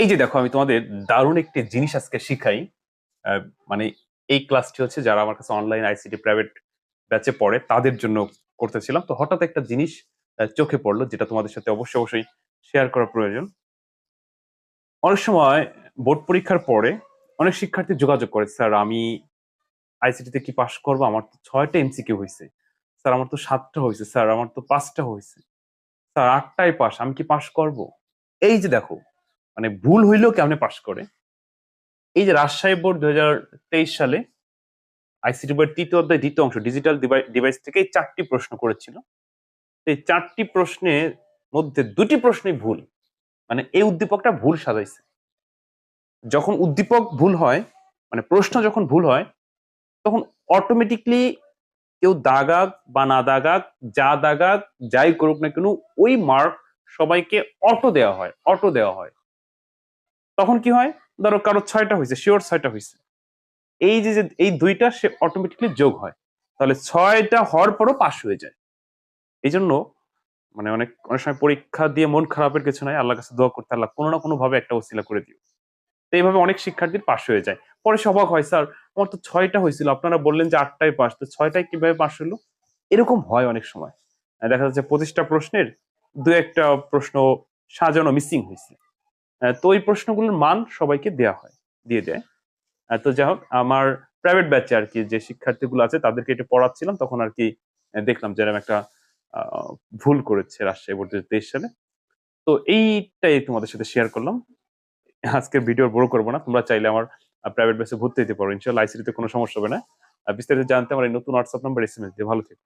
এই যে দেখো, আমি তোমাদের দারুণ একটি জিনিস আজকে শিখাই। মানে এই ক্লাসটি হচ্ছে যারা আমার কাছে অনলাইন আইসিটি প্রাইভেট ব্যাচে পড়ে, তাদের জন্য করতেছিলাম। তো হঠাৎ একটা জিনিস চোখে পড়ল, যেটা তোমাদের সাথে অবশ্যই অবশ্যই শেয়ার করা প্রয়োজন। অনেক সময় বোর্ড পরীক্ষার পরে অনেক শিক্ষার্থী যোগাযোগ করে, স্যার, আমি আইসিটিতে কি পাশ করব? আমার তো ছয়টা এমসিকিউ হয়েছে স্যার, আমার তো সাতটা হয়েছে স্যার, আমার তো পাঁচটা হয়েছে স্যার, আটটাই পাস আমি কি পাশ করব? এই যে দেখো মানে ভুল হইলেও কেমনে পাশ করে? এই যে রাজশাহী বোর্ড দুই হাজার তেইশ সালে আইসিটি বোর্ড তৃতীয় অধ্যায়, দ্বিতীয় অংশ ডিজিটাল ডিভাইস থেকে চারটি প্রশ্ন করেছিল। এই চারটি প্রশ্নের মধ্যে দুটি প্রশ্নই ভুল। মানে এই উদ্দীপকটা ভুল সাজাইছে। যখন উদ্দীপক ভুল হয় মানে প্রশ্ন যখন ভুল হয়, তখন অটোমেটিকলি কেউ দাগাক বা না দাগাক, যা দাগাক, যাই করুক না কেন, ওই মার্ক সবাইকে অটো দেওয়া হয় অটো দেওয়া হয়। তখন কি হয়? ধরো কারও ছয়টা হয়েছে শিওর ছয়টা হয়েছে এই যে যে, এই দুইটা সে অটোমেটিকলি যোগ হয়। তাহলে ছয়টা হওয়ার পরও পাশ হয়ে যায়। এই জন্য মানে অনেক অনেক সময় পরীক্ষা দিয়ে মন খারাপের কিছু নাই। আল্লাহ কাছে দোয়া করতে, আল্লাহ কোনো না কোনো ভাবে একটা ওসিলা করে দিও। তো এইভাবে অনেক শিক্ষার্থীর পাশ হয়ে যায়। পরে সবাক হয়, স্যার, আমার তো ছয়টা হয়েছিল আপনারা বললেন যে আটটায় পাস তো ছয়টায় কীভাবে পাস হলো? এরকম হয় অনেক সময়। দেখা যাচ্ছে পঁচিশটা প্রশ্নের দু একটা প্রশ্ন সাজানো মিসিং হয়েছে তো ওই প্রশ্নগুলোর মান সবাইকে দেয়া হয়, দিয়ে দেয়। তো যাই হোক, আমার প্রাইভেট ব্যাচে আর কি যে শিক্ষার্থীগুলো আছে, তাদেরকে এটা পড়াচ্ছিলাম, তখন আর কি দেখলাম যে এরকম একটা ভুল করেছে রাজশাহী বোর্ড তেইশ সালে। তো এইটাই তোমাদের সাথে শেয়ার করলাম। আজকের ভিডিও বড় করব না, তোমরা চাইলে আমার প্রাইভেট ব্যাচে ভর্তি হতে পারো। ইনশাল্লাহ আইসিটিতে কোনো সমস্যা হবে না। বিস্তারিত জানতে আমার এই নতুন হোয়াটসঅ্যাপ নাম্বার এসএমএস দিয়ে ভালো থেকো।